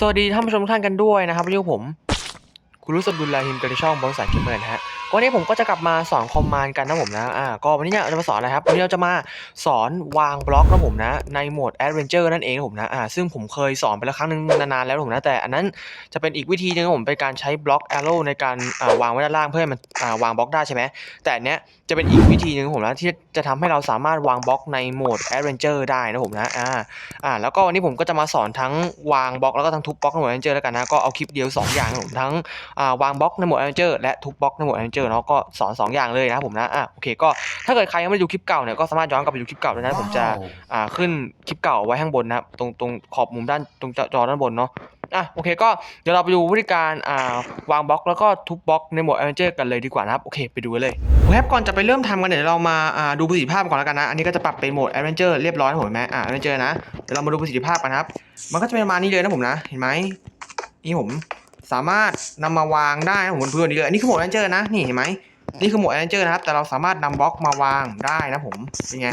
สวัสดีท่านผู้ชมทุกท่านกันด้วยนะครับวันนี้ผม คุณรู้สึกดุลลาฮิมกันในช่องบริษัทเกมเมอร์นะฮะ วันนี้ผมก็จะกลับมาสอนคอมมานด์กันนะผมนะ อ่า ก็วันนี้เนี่ยเราจะมาสอนอะไรครับ วันนี้เราจะมาสอนวางบล็อกนะผมนะ ในโหมดแอดเวนเจอร์นั่นเองนะผมนะ อ่า ซึ่งผมเคยสอนไปแล้วครั้งหนึงนานๆแล้วผมนะ แต่อันนั้นจะเป็นอีกวิธีหนึงผม เป็นการใช้บล็อกแอโร่ในการอ่าวางไว้ด้านล่างเพื่อให้มันอ่าวางบล็อกได้ใช่ไหม แต่เนี้ยจะเป็นอีกวิธีหนึงผมนะที่จะทำให้เราสามารถวางบล็อกในโหมดแอดเวนเจอร์ได้นะผมนะ อ่า อ่า แล้วก็วันนี้ผมก็จะมาสอนทั้งวางบล็อกแล้วก็ทั้งทุบบล็อกในโหมดแอนเจอร์แล้วกันนะ ก็เอาคลิปเดียวสอย่างผมทั้งอ่าวางบล็อกในโหมดแอนเจอร์และทุบบล็อกในโหมดแอนเจอร์เนาะก็สอนสองอย่างเลยนะครับผมนะอะโอเคก็ถ้าเกิดใครยังไม่ได้ดูคลิปเก่าเนี่ยก็สามารถย้อนกลับไปดูคลิปเก่าได้นะผมจะอ่าขึ้นคลิปเก่าไว้ข้างบนนะครับตรงตรงขอบมุมด้านตรงจอด้านบนเนาะอะโอเคก็เดี๋ยวเราไปดูวิธีการอ่าวางบล็อกแล้วก็ทุบบล็อกในโหมดแอนเจอร์กันเลยดีกว่านะครับโอเคไปดูกันเลยโอเคครับก่อนจะไปเริ่มทำกันเดี๋ยวเรามาอ่าดูประสิทธิภาพก่อนแล้วกันนะอันนี้ก็จะปรับเป็นโหมดแอดเวนเจอร์เรียบร้อยนะผมเห็นไหมอ่าแอดเวนเจอร์นะเดี๋ยวเรามาดูประสิทธิภาพกันนะครับมันก็จะเป็นประมาณนี้เลยนะผมนะเห็นไหมนี่ผม สามารถนำมาวางได้นะผมบนพื้นนี้เลยอันนี้คือโหมดแอนเจอร์นะนี่เห็นไหมนี่คือโหมดแอนเจอร์นะครับแต่เราสามารถนำบล็อกมาวางได้นะผมเป็นไง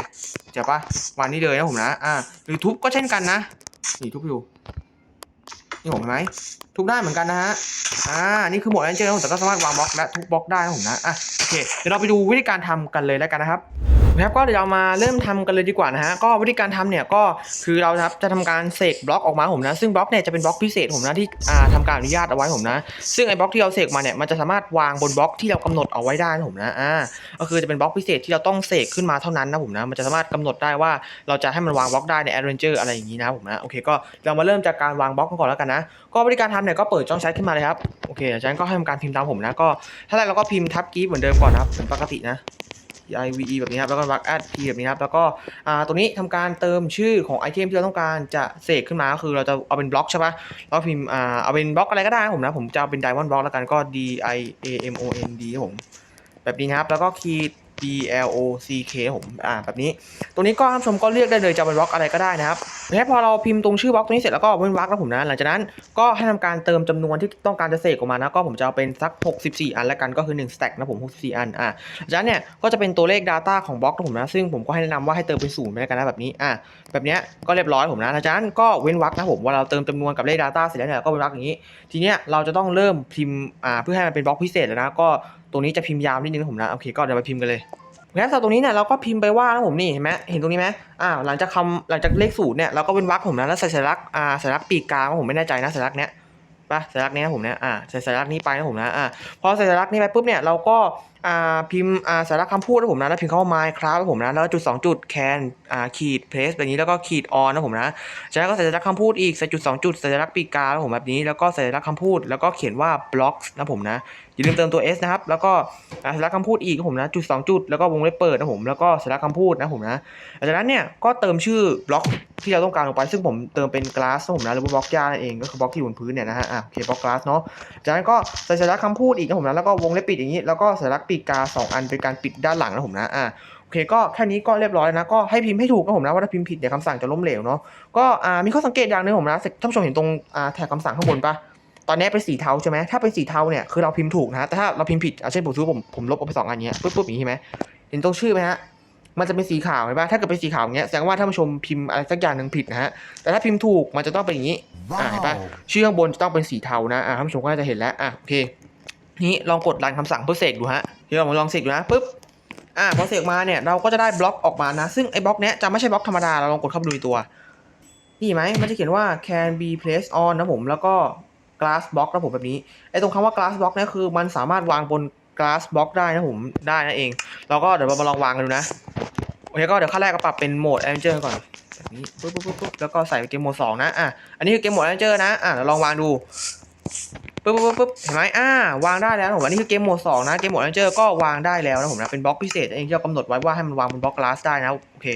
เจ๋ปะวางนี้เลยนะผมนะอ่าหรือทุบก็เช่นกันนะนี่ทุบอยู่นี่ผมเห็นไหมทุบได้เหมือนกันนะฮะอ่านี่คือโหมดแอนเจอร์นะผมแต่ก็สามารถวางบล็อกและทุบบล็อกได้นะผมนะอะโอเคเดี๋ยวเราไปดูวิธีการทำกันเลยแล้วกันนะครับ ครับก็เดี๋ยวเรามาเริ่มทำกันเลยดีกว่านะฮะก็วิธีการทำเนี่ยก็คือเราครับจะทำการเสกบล็อกออกมาผมนะ ซึ่งบล็อกเนี่ยจะเป็นบล็อกพิเศษผมนะที่อ่าทำการอนุญาตเอาไว้ผมนะ ซึ่งไอ้บล็อกที่เราเสกมาเนี่ยมันจะสามารถวางบนบล็อกที่เรากำหนดเอาไว้ได้นะผมนะอ่าก็คือจะเป็นบล็อกพิเศษที่เราต้องเสกขึ้นมาเท่านั้นนะผมนะมันจะสามารถกำหนดได้ว่าเราจะให้มันวางบล็อกได้ในแอดเวนเจอร์อะไรอย่างนี้นะผมนะโอเคก็เรามาเริ่มจากการวางบล็อกกันก่อนแล้วกันนะก็วิธีการทำเนี่ยก็เปิดช่องแชทขึ้นมาเลยครับโอเคจากนั้นก็ให้ทำการพิมพ์ตามผมนะก็ถ้าแรกเราก็พิมพ์ทับกีฟเหมือนเดิมก่อนนะครับเหมือนปกตินะ i v e แบบนี้ครับ แล้วก็ vec add p แบบนี้ครับ แล้วก็ตัวนี้ทำการเติมชื่อของไอเทมที่เราต้องการจะเสกขึ้นมา ก็คือเราจะเอาเป็นบล็อกใช่ปะเราพิมพ์เอาเป็นบล็อกอะไรก็ได้ผมนะ ผมจะเอาเป็น diamond block แล้วกัน ก็ d i a m o n d ครับผม แบบนี้นะครับแล้วก็ขีด b l o c k ผมอ่าแบบนี้ตัวนี้ก็ท่านผู้ชมก็เลือกได้เลยจะเป็นบล็อกอะไรก็ได้นะครับแล้วพอเราพิมพ์ตรงชื่อบล็อกตัวนี้เสร็จแล้วก็เว้นวรรคแล้วผมนะหลังจากนั้นก็ให้ทำการเติมจำนวนที่ต้องการจะเสกออกมานะก็ผมจะเอาเป็นสัก 64 อันแล้วกันก็คือ1 stack นะผม 64 อันอ่าจากนั้นเนี่ยก็จะเป็นตัวเลข Data ของบล็อกผมนะซึ่งผมก็ให้แนะนำว่าให้เติมเป็นศูนย์ไปแล้วกันนะแบบนี้อะแบบเนี้ยก็เรียบร้อยผมนะจากนั้นก็เว้นวรรคนะผมว่าเราเติมจำนวนกับเลข Data เสร็จแล้วเนี่ยก็เว้นวรรคอย่างนี้ ทีเนี้ยเราจะต้องเริ่มพิมพ์อ่าเพื่อให้มันเป็นบล็อกพิเศษแล้วนะก็ รงนี้จะพิมพ์ยาวนิดนึงนะผมนะโอเคก็เดี๋ยวไปพิมพ์กันเลยงั้นสับตรงนี้เนี่ยเราก็พิมพ์ไปว่านะผมนี่เห็นไหมเห็นตรงนี้ไหมอ่าหลังจากคำหลังจากเลขศูนย์เนี่ยเราก็เว้นวรรคผมนะแล้วใส่สัญลักษณ์อ่าสัญลักษณ์ปีกกลางผมไม่แน่ใจนะสัญลักษณ์เนี้ยปะสัญลักษณ์นี้นะผมเนี่ยอ่าใส่สัญลักษณ์นี้ไปนะผมนะอ่าพอใส่สัญลักษณ์นี้ไปปุ๊บเนี่ยเราก็ อ่าพิมพ์อ่าสาระคำพูดนะผมนะแล้วพิมพ์คำว่า Minecraft นะผมนะแล้วจุดสองจุด can อ่าขีด place แบบนี้แล้วก็ขีด on นะผมนะจากนั้นก็สัญลักษณ์คำพูดอีกใส่จุดสองจุดสัญลักษณ์ปีกกานะผมแบบนี้แล้วก็สัญลักษณ์คำพูดแล้วก็เขียนว่า blocks นะผมนะอย่าลืมเติมตัว s นะครับแล้วก็สัญลักษณ์คำพูดอีกนะผมนะจุดสองจุดแล้วก็วงเล็บเปิดนะผมแล้วก็สัญลักษณ์คำพูดนะผมนะจากนั้นเนี่ยก็เติมชื่อบล็อกที่เราต้องการลงไป ซึ่งผมเติมเป็น glass นะผมนะหรือว่าบล็อกหญ้านั่นเองก็คือบล็อกที่อยู่บนพื้นเนี่ยนะฮะอะโอเคบล็อก glass เนาะจากนั้นก็ส่สัญลักษณ์คำพูดอีกนะผมนะแล้วก็วงเล็บปิดอย่างนี้แล้วก็สัญลักษณ์ปีกกาสองอันเป็นการปิดด้านหลังนะผมนะอ่าโอเคก็แค่นี้ก็เรียบร้อยนะก็ให้พิมพ์ให้ถูกนะผมนะว่าถ้าพิมพ์ผิดเดี๋ยวคำสั่งจะล้มเหลวเนาะก็อ่ามีข้อสังเกตอย่างหนึงผมนะท่านผู้ชมเห็นตรงอ่าแถบคำสั่งข้างบนปะตอนนี้เป็นสีเทาใช่ไหมถ้าเป็นสีเทาเนี่ยคือเราพิมพ์ถูกนะแต่ถ้าเราพิมพ์ผิดอะเช่นผมซื้อผมผมลบออกไปสองอันเนี้ยปุ๊บปุ๊บอย่างนี้ใช่ไหมเห็นตรงชื่อไหมฮะมันจะเป็นสีขาวเห็นปะถ้าเกิดเป็นสีขาวอย่างเงี้ยแสดงว่าท่านผู้ชมพิมพ์อะไรสักอย่างหนึ่งผิดนะฮะ แต่ถ้าพิมพ์ถูกมันจะต้องเป็นอย่างนี้อ่าเห็นปะชื่อข้างบนจะต้องเป็นสีเทานะอ่าท่านผู้ชมก็น่าจะเห็นแล้วอะโอเค นี้ลองกดรันคำสั่งเพื่อเสกดูฮะ เดี๋ยวเราลองเสกดูนะปุ๊บอ่าพอเสกมาเนี่ยเราก็จะได้บล็อกออกมานะ ซึ่งไอ้บล็อกเนี้ยจะไม่ใช่บล็อกธรรมดาเราลองกดเข้าไปดูตัว นี่ไหมมันจะเขียนว่า can be placed on นะผมแล้วก็ glass block นะผมแบบนี้ไอ้ตรงคำว่า glass block เนี่ยคือมันสามารถวางบน glass block ได้นะผมได้นั่นเองเราก็เดี๋ยวเรามาลองวางกันดูนะโอเคก็เดี๋ยวขั้นแรกก็ปรับเป็นโหมด adventure ก่อนแบบนี้ปุ๊บปุ๊บปุ๊บปุ๊บแล้วก็ใส่เกมโหมดสองนะอะอันนี้คือเกมโหมด adventure นะอะเดี๋ยวลองวางดู ปุ๊บปุ๊บปุ๊บเห็นไหมอ่าวางได้แล้วผมอันนี้คือเกมโหมดสองนะ เกมโหมด adventure ก็วางได้แล้วนะผมนะเป็นบล็อกพิเศษเองที่เรากำหนดไว้ว่าให้มันวางบนบล็อก glass ได้นะโอเค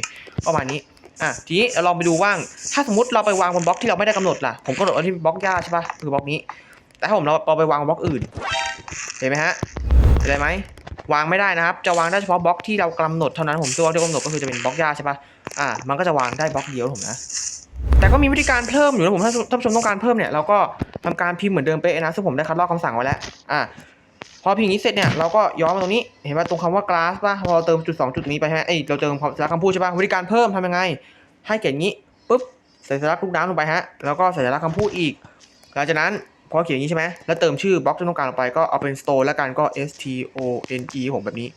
ประมาณนี้อะทีนี้เราลองไปดูว่าง ถ้าสมมติเราไปวางบนบล็อกที่เราไม่ได้กำหนดล่ะ ผมกำหนดไว้ที่บล็อกหญ้าใช่ป่ะคือบล็อกนี้ แต่ถ้าผมเราไปวางบล็อกอื่น เห็นไหมฮะเห็นไหมวางไม่ได้นะครับ จะวางได้เฉพาะบล็อกที่เรากำหนดเท่านั้น ผมตัวที่กำหนดก็คือจะเป็นบล็อกหญ้าใช่ป่ะ อ่า มันก็จะวางได้บล็อกเดียวผมนะ แต่ก็มีวิธีการเพิ่มอยู่นะผม ถ้าท่านผู้ชมต้องการเพิ่มเนี่ยเราก็ ทำการพิมพ์เหมือนเดิมเป๊ะนะซึ่งผมได้คัดลอกคำสั่งไว้แล้วอ่าพอพิมพ์อย่างนี้เสร็จเนี่ยเราก็ย้อนมาตรงนี้เห็นป่ะตรงคำว่า glass ป่ะพอเราเติมจุดสองจุดนี้ไปใช่ไหมเอ้ยเราเติมสาระคำพูดใช่ป่ะวิธีการเพิ่มทำยังไง ให้เขียนงี้ปุ๊บใส่สาระลูกน้ำลงไปฮะแล้วก็ใส่สาระคำพูดอีก หลังจากนั้นพอเขียนอย่างนี้ใช่ไหมแล้วเติมชื่อบล็อกที่ต้องการลงไปก็เอาเป็น store แล้วกันก็ s t o n e ผมแบบนี้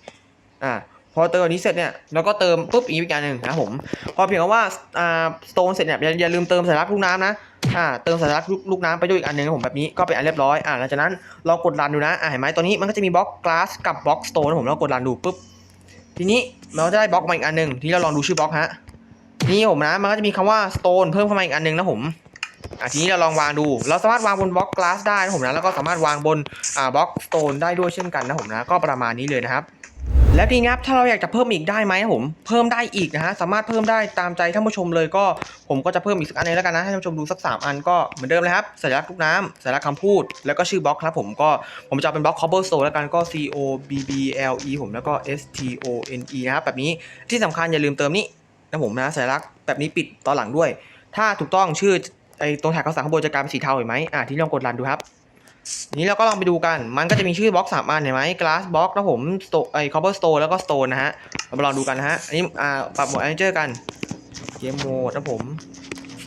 อ่า พอเติมอันนี้เสร็จเนี่ยเราก็เติมปุ๊บอีกอีกอย่างหนึ่งนะผม พอเพียงว่าอ่า stone เสร็จเนี่ยอย่าอย่าลืมเติมสัญลักษณ์ลูกน้ำนะอ่าเติมสัญลักษณ์ลูกน้ำไปด้วยอีกอันหนึ่งนะผมแบบนี้ก็เป็นอันเรียบร้อยอ่าหลังจากนั้นลองกดรันดูนะอ่าเห็นไหมตัวนี้มันก็จะมีบล็อก glass กับบล็อก stone นะผมเรากดรันดูปุ๊บทีนี้เราจะได้บล็อกมาอีกอันหนึ่งทีนี้เราลองดูชื่อบล็อกฮะนี่ผมนะมันก็จะมีคำว่า stone เพิ่มเข้ามาอีกอันหนึ่งนะผมอ่าทีนี้เราลองวางดู เราสามารถวางบนบล็อก glass ได้นะผมนะแล้วก็สามารถวางบนอ่าบล็อก stone ได้ด้วยเช่นกันนะผมนะก็ประมาณนี้เลยนะครับ แล้วทีนี้ครับถ้าเราอยากจะเพิ่มอีกได้ไหมผมเพิ่มได้อีกนะฮะสามารถเพิ่มได้ตามใจท่านผู้ชมเลยก็ผมก็จะเพิ่มอีกสักอันหนึงแล้วกันนะให้ท่านผู้ชมดูสักสามอันก็เหมือนเดิมเลยครับสัญลักษณ์ลูกน้ำสัญลักษณ์คำพูด แล้วก็ชื่อบล็อกครับผมก็ผมจะเอาเป็นบล็อก cobblestone แล้วกันก็ c o b b l e ผมแล้วก็ s t o n e นะครับแบบนี้ที่สำคัญอย่าลืมเติมนี้นะผมนะสัญลักษณ์แบบนี้ปิดตอนหลังด้วย ถ้าถูกต้องชื่อไอ้ตรงแท็กข้างข้างบนจะกลายเป็นสีเทาเห็นไหมอะที่ลองกดรันดูครับ นี้เราก็ลองไปดูกัน มันก็จะมีชื่อบล็อกสามอันเห็นไหม glass box นะผม Sto- ไอ้ cobblestone แล้วก็ stone นะฮะ เรามาลองดูกันนะฮะ อันนี้อ่าปรับโหมด adventure กัน เกมโหมดนะผม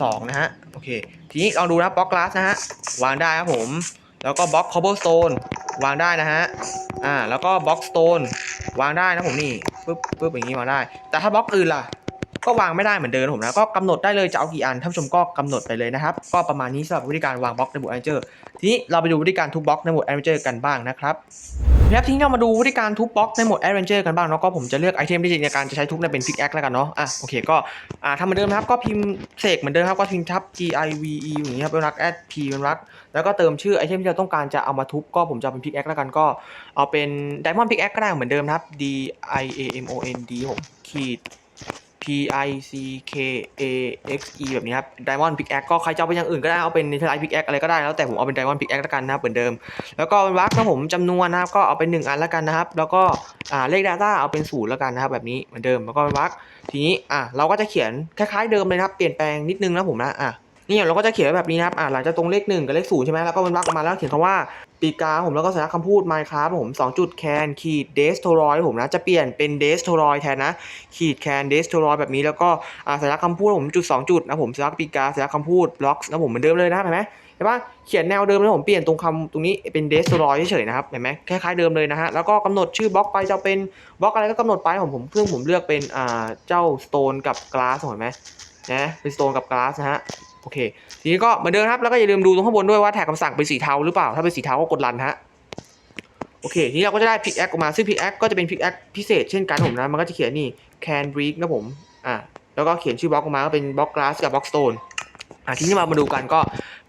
สองนะฮะ โอเค ทีนี้ลองดูนะบล็อก glass นะฮะ วางได้ครับผม แล้วก็บล็อก cobblestone วางได้นะฮะ อ่า แล้วก็บล็อก stone วางได้นะผมนี่ ปึ๊บปึ๊บอย่างนี้วางได้ แต่ถ้าบล็อกอื่นล่ะ ก็วางไม่ได้เหมือนเดิมนะผมนะก็กำหนดได้เลยจะเอากี่อันท่านผู้ชมก็กำหนดไปเลยนะครับ ก็ประมาณนี้สำหรับวิธีการวางบล็อกในหมด adventure ทีนี้เราไปดูวิธีการทุบบล็อกในหมด Adventure กันบ้างนะครับแล้วทีนี้เรามาดูวิธีการทุบบล็อกในโหมด Adventure กันบ้างเนาะก็ผมจะเลือกไอเทมที่ในการจะใช้ทุบเนี่ยเป็น Pickaxe แล้วกันเนาะอะโอเคก็อ่าทำเหมือนเดิมนะครับก็พิมพ์เสกเหมือนเดิมครับก็พิมพ์ทับ G I V E อย่างนี้ครับเป็นรัก add P เป็นรักแล้วก็เติมชื่อไอเทมที่เราต้องการจะเอามาทุบก็ผมจะเป็น Pickaxe แล้วกันก็เอาเป็น Diamond Pickaxe ก็ได้เหมือนเดิมครับ D I A M O N D ผมขีด P I C K A X E แบบนี้ครับ Diamond Pickaxe ก็ใครจะเอาเป็นอย่างอื่นก็ได้เอาเป็น Netherite Pickaxe อะไรก็ได้แล้วแต่ผมเอาเป็น Diamond Pickaxe แล้วกันนะครับเหมือนเดิม แล้วก็วักนะผมจำนวนนะครับก็เอาเป็น 1 อันแล้วกันนะครับ แล้วก็อ่าเลข Data เอาเป็นศูนย์แล้วกันนะครับแบบนี้เหมือนเดิมแล้วก็วักทีนี้อะเราก็จะเขียนคล้ายๆเดิมเลยนะครับเปลี่ยนแปลงนิดนึงนะผมนะอะนี่เราก็จะเขียนแบบนี้นะครับอะหลังจากตรงเลขหนึ่งกับเลขศูนย์ใช่ไหมแล้วก็เป็นวักออกมาแล้วเขียนคำว่า ปีกาผมแล้วก็สัญลักษณ์คำพูด Minecraft ผม2จุดแคนขีด destroy ผมนะจะเปลี่ยนเป็น destroy แทนนะขีดแคน destroy แบบนี้แล้วก็อ่าสัญลักษณ์คำพูดผมจุดสองจุดนะผมสัญลักษณ์ปีกาสัญลักษณ์คำพูด blocks นะผมเหมือนเดิมเลยนะเห็นไหมเห็นปะเขียนแนวเดิมนะผมเปลี่ยนตรงคำตรงนี้เป็น destroy เฉยๆนะครับเห็นไหมคล้ายๆเดิมเลยนะฮะแล้วก็กำหนดชื่อบล็อกไปจะเป็นบล็อกอะไรก็กำหนดไปผมผมเพื่อผมเลือกเป็นเจ้า stone กับ glass เห็นไหมนะเป็น stone กับ glass นะฮะ อเคทีนี้ก็เหมือนเดิมครับแล้วก็อย่าลืมดูตรงข้างบนด้วยว่าแท็กคำสั่งเป็นสีเทาหรือเปล่าถ้าเป็นสีเทาก็กดรันฮะโอเคทีนี้เราก็จะได้พิกแอคออกมาซึ่งพิกแอคก็จะเป็นพิกแอคพิเศษเช่นกันผมนะมันก็จะเขียนนี่ can break นะผมอ่าแล้วก็เขียนชื่อบล็อกออกมาก็เป็นบล็อก glass กับบล็อก stone อ่าทีนี้มามาดูกันก็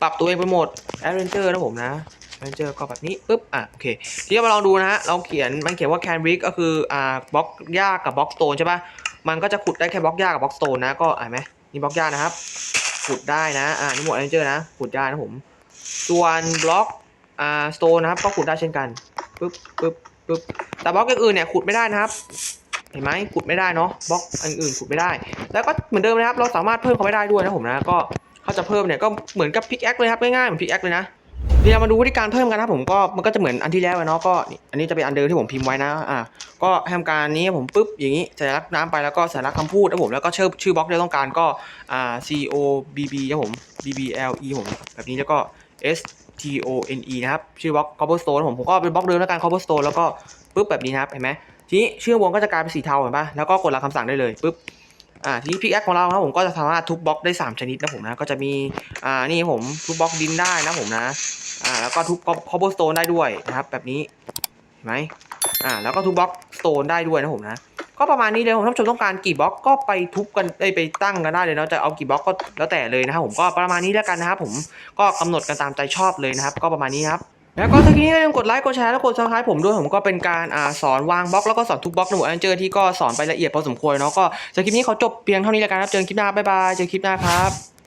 ปรับตัวเองเป็นโหมด adventure นะผมนะ adventure ก็แบบนี้ปึ๊บอะโอเคทีนี้มาลองดูนะฮะเราเขียนมันเขียนว่า can break ก็คืออ่าบล็อกหญ้ากับบล็อก stone ใช่ป่ะมันก็จะขุดได้แค่บล็อกหญ้ากับบล็อก stone นะก็อ่าไหมนี่บล็อกหญ้านะครับ ขุดได้นะ อ่านี่หมดเอนเจอร์นะ ขุดได้นะผม ส่วนบล็อก อ่า สโตนนะครับ ก็ขุดได้เช่นกัน ปึ๊บปึ๊บปึ๊บ แต่บล็อกอย่างอื่นเนี่ยขุดไม่ได้นะครับ เห็นไหมขุดไม่ได้เนาะ บล็อกอันอื่นขุดไม่ได้ แล้วก็เหมือนเดิมนะครับ เราสามารถเพิ่มเขาไม่ได้ด้วยนะผมนะ ก็เขาจะเพิ่มเนี่ยก็เหมือนกับพิกแอคเลยครับ ง่ายๆเหมือนพิกแอคเลยนะ เดี๋ยวเรามาดูวิธีการเพิ่มกันนะผมก็มันก็จะเหมือนอันที่แล้วอะเนาะก็อันนี้จะเป็นอันเดิมที่ผมพิมพ์ไว้นะอ่าก็ทำการนี้ผมปุ๊บอย่างนี้สัญลักษณ์น้ำไปแล้วก็สัญลักษณ์คำพูดนะผมแล้วก็ชื่อชื่อบล็อกที่เราต้องการก็อ่า C O B B นะผม B B L E ผมแบบนี้แล้วก็ S T O N E นะครับชื่อบล็อก cobblestone ผมผมก็เป็นบล็อกเดิมแล้วกัน cobblestone แล้วก็ปุ๊บแบบนี้นะครับเห็นไหมทีนี้ชื่อวงก็จะกลายเป็นสีเทาเห็นปะแล้วก็กดรับคำสั่งได้เลยปุ๊บ อ่าทีนี้พิกแอคของเราครับผมก็จะสามารถทุบบล็อกได้ 3 ชนิดนะผมนะก็จะมีอ่านี่ผมทุบบล็อกดินได้นะผมนะอ่าแล้วก็ทุบ cobblestone ได้ด้วยนะครับ แบบนี้เห็นไหมอ่าแล้วก็ทุบบล็อก stone ได้ด้วยนะผมนะก็ประมาณนี้เลยผมท่านผู้ชมต้องการกี่บล็อกก็ไปทุบกันเอ้ไปตั้งกันได้เลยเนาะจะเอากี่บล็อกก็แล้วแต่เลยนะครับผมก็ประมาณนี้แล้วกันนะครับผมก็กำหนดกันตามใจชอบเลยนะครับ ก็ประมาณนี้ครับ แล้วก็ถ้าทีนี้อย่าลืมกดไลค์กดแชร์และกดซับสไครป์ผมด้วยผมก็เป็นการอ่าสอนวางบล็อกแล้วก็สอนทุกบล็อกในหมวดแอนเจอร์ที่ก็สอนไปละเอียดพอสมควรเนาะก็จากคลิปนี้เขาจบเพียงเท่านี้แล้วกันครับเจอกันคลิปหน้าบ๊ายบายเจอกันคลิปหน้าครับ